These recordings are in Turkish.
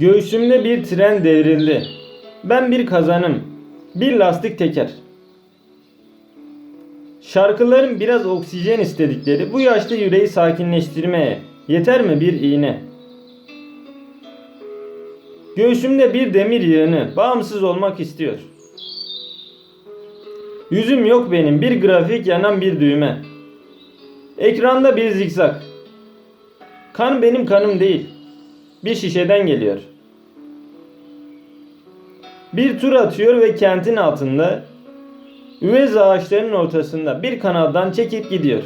Göğsümde bir tren devrildi. Ben bir kazanım. Bir lastik teker. Şarkıların biraz oksijen istedikleri bu yaşta yüreği sakinleştirmeye yeter mi bir iğne? Göğsümde bir demir yığını bağımsız olmak istiyor. Yüzüm yok benim bir grafik yanan bir düğme. Ekranda bir zikzak. Kan benim kanım değil. Bir şişeden geliyor. Bir tur atıyor ve kentin altında üvez ağaçların ortasında bir kanaldan çekip gidiyor.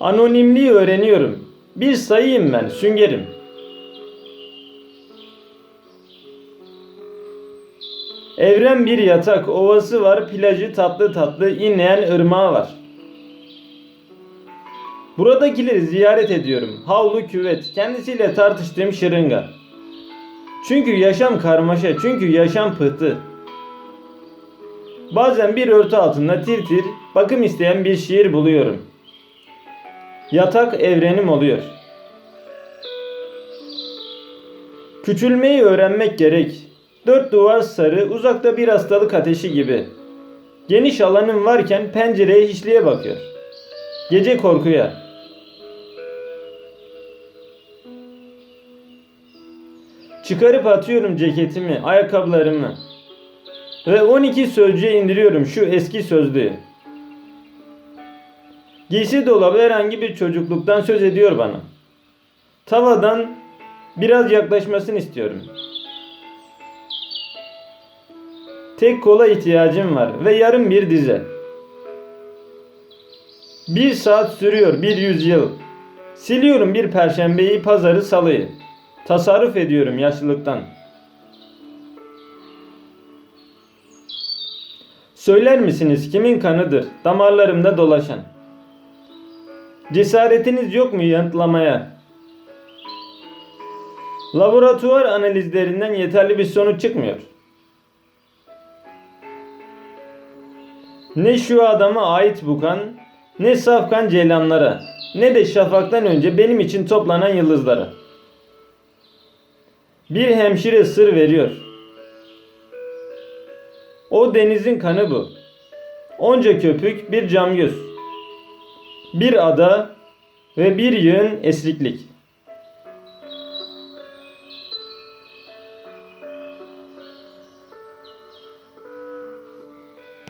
Anonimliği öğreniyorum. Bir sayıyım ben, süngerim. Evren bir yatak, ovası var, plajı tatlı tatlı inleyen ırmağı var. Buradakileri ziyaret ediyorum. Havlu küvet, kendisiyle tartıştığım şırınga. Çünkü yaşam karmaşa, çünkü yaşam pıhtı. Bazen bir örtü altında tir tir bakım isteyen bir şiir buluyorum. Yatak evrenim oluyor. Küçülmeyi öğrenmek gerek. Dört duvar sarı, uzakta bir hastalık ateşi gibi. Geniş alanım varken pencereye hiçliğe bakıyor. Gece korkuya. Çıkarıp atıyorum ceketimi, ayakkabılarımı. Ve 12 sözcüğe indiriyorum şu eski sözlüğü. Giysi dolabı herhangi bir çocukluktan söz ediyor bana. Tavadan biraz yaklaşmasını istiyorum. Tek kola ihtiyacım var ve yarım bir dize. Bir saat sürüyor bir yüzyıl. Siliyorum bir perşembeyi, pazarı, salıyı. Tasarruf ediyorum yaşlılıktan. Söyler misiniz kimin kanıdır damarlarımda dolaşan? Cesaretiniz yok mu yanıtlamaya? Laboratuvar analizlerinden yeterli bir sonuç çıkmıyor. Ne şu adama ait bu kan, ne safkan ceylanlara, ne de şafaktan önce benim için toplanan yıldızlara. Bir hemşire sır veriyor. O denizin kanı bu. Onca köpük bir cam göz. Bir ada ve bir yığın esriklik.